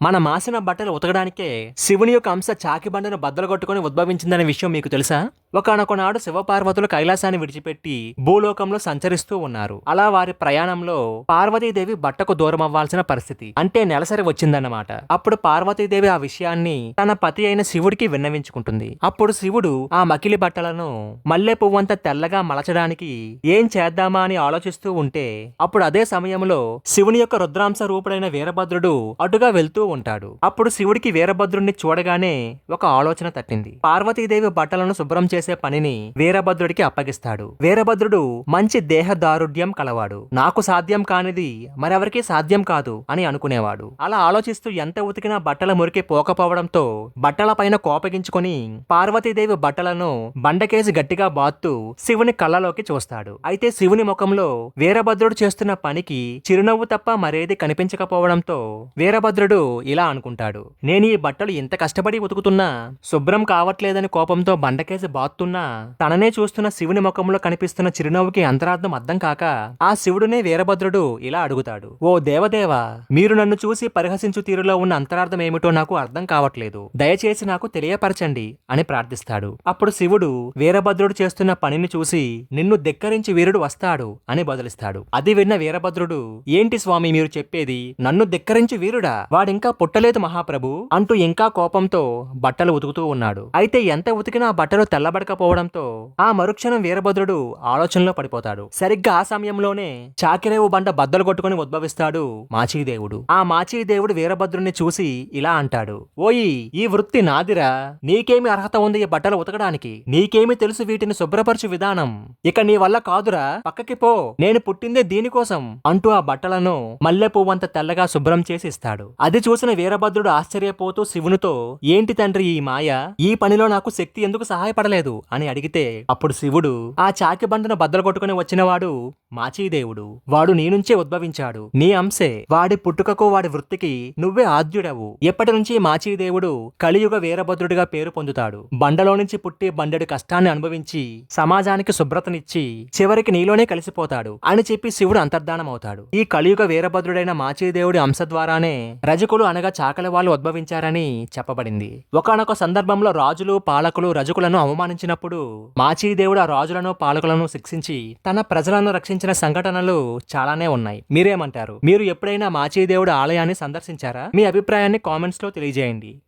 మన మాసిన బట్టలు ఉతకడానికే శివుని యొక్క అంశ చాకిబండను బద్దలు కొట్టుకుని ఉద్భవించిందనే విషయం మీకు తెలుసా? ఒకనొకనాడు శివపార్వతులు కైలాసాన్ని విడిచిపెట్టి భూలోకంలో సంచరిస్తూ ఉన్నారు. అలా వారి ప్రయాణంలో పార్వతీదేవి బట్టకు దూరం అవ్వాల్సిన పరిస్థితి అంటే నెలసరి వచ్చిందన్నమాట. అప్పుడు పార్వతీదేవి ఆ విషయాన్ని తన పతి అయిన శివుడికి విన్నవించుకుంటుంది. అప్పుడు శివుడు ఆ మకిలి బట్టలను మల్లె పువ్వంత తెల్లగా మలచడానికి ఏం చేద్దామా అని ఆలోచిస్తూ ఉంటే అప్పుడు అదే సమయంలో శివుని యొక్క రుద్రాంశ రూపుడైన వీరభద్రుడు అటుగా వెళ్తూ ఉంటాడు. అప్పుడు శివుడికి వీరభద్రుడిని చూడగానే ఒక ఆలోచన తట్టింది. పార్వతీదేవి బట్టలను శుభ్రం చేసే పనిని వీరభద్రుడికి అప్పగిస్తాడు. వీరభద్రుడు మంచి దేహదారుఢ్యం కలవాడు. నాకు సాధ్యం కానిది మరెవరికీ సాధ్యం కాదు అని అనుకునేవాడు. అలా ఆలోచిస్తూ ఎంత ఉతికినా బట్టల మురికి పోకపోవడంతో బట్టల పైన కోపగించుకొని పార్వతీదేవి బట్టలను బండకేసి గట్టిగా బాత్తూ శివుని కళ్ళలోకి చూస్తాడు. అయితే శివుని ముఖంలో వీరభద్రుడు చేస్తున్న పనికి చిరునవ్వు తప్ప మరేది కనిపించకపోవడంతో వీరభద్రుడు ఇలా అనుకుంటాడు. నేను ఈ బట్టలు ఇంత కష్టపడి ఉతుకుతున్నా శుభ్రం కావట్లేదని కోపంతో బండకేసి బాత్తున్నా తననే చూస్తున్న శివుని ముఖంలో కనిపిస్తున్న చిరునవ్వుకి అంతరార్థం అర్థం కాక ఆ శివుడునే వీరభద్రుడు ఇలా అడుగుతాడు. ఓ దేవదేవ మీరు నన్ను చూసి పరిహసించు తీరులో ఉన్న అంతరార్థం ఏమిటో నాకు అర్థం కావట్లేదు. దయచేసి నాకు తెలియపరచండి అని ప్రార్థిస్తాడు. అప్పుడు శివుడు వీరభద్రుడు చేస్తున్న పనిని చూసి నిన్ను ధిక్కరించి వీరుడు వస్తాడు అని బదులిస్తాడు. అది విన్న వీరభద్రుడు ఏంటి స్వామి మీరు చెప్పేది? నన్ను ధిక్కరించి వీరుడా? వాడింకా పుట్టలేదు మహాప్రభు అంటూ ఇంకా కోపంతో బట్టలు ఉతుకుతూ ఉన్నాడు. అయితే ఎంత ఉతికినా ఆ బట్టలు తెల్లబడకపోవడంతో ఆ మరుక్షణం వీరభద్రుడు ఆలోచనలో పడిపోతాడు. సరిగ్గా ఆ సమయంలోనే చాకిరేవు బండ బద్దలు కొట్టుకుని ఉద్భవిస్తాడు మాచీదేవుడు. ఆ మాచీదేవుడు వీరభద్రుణ్ణి చూసి ఇలా అంటాడు. ఓయి ఈ వృత్తి నాదిరా. నీకేమి అర్హత ఉంది ఈ బట్టలు ఉతకడానికి? నీకేమి తెలుసు వీటిని శుభ్రపరచు విధానం? ఇక నీ వల్ల కాదురా. పక్కకి పో. నేను పుట్టిందే దీనికోసం అంటూ ఆ బట్టలను మల్లె పువ్వంత తెల్లగా శుభ్రం చేసి ఇస్తాడు. అది చూసిన వీరభద్రుడు ఆశ్చర్యపోతూ శివునితో ఏంటి తండ్రి ఈ మాయ? ఈ పనిలో నాకు శక్తి ఎందుకు సహాయపడలేదు? అని అడిగితే అప్పుడు శివుడు ఆ చాకి బండను బద్దలు కొట్టుకుని వచ్చినవాడు మాచీదేవుడు. వాడు నీ నుంచే ఉద్భవించాడు. నీ అంశే వాడి పుట్టుకకు వాడి వృత్తికి నువ్వే ఆద్యుడవు. ఎప్పటి నుంచి మాచీదేవుడు కలియుగ వీరభద్రుడిగా పేరు పొందుతాడు? బండలో నుంచి పుట్టి బండెడు కష్టాన్ని అనుభవించి సమాజానికి శుభ్రతనిచ్చి చివరికి నీలోనే కలిసిపోతాడు అని చెప్పి శివుడు అంతర్ధానమవుతాడు. ఈ కలియుగ వీరభద్రుడైన మాచీదేవుడి అంశ ద్వారానే రజకులు అనగా చాకలి వాళ్ళు ఉద్భవించారని చెప్పబడింది. ఒకానొక సందర్భంలో రాజులు పాలకులు రజకులను అవమానించినప్పుడు మాచీదేవుడు ఆ రాజులను పాలకులను శిక్షించి తన ప్రజలను రక్షించిన సంఘటనలు చాలానే ఉన్నాయి. మీరేమంటారు? మీరు ఎప్పుడైనా మాచీదేవుడు ఆలయాన్ని సందర్శించారా? మీ అభిప్రాయాన్ని కామెంట్స్లో తెలియజేయండి.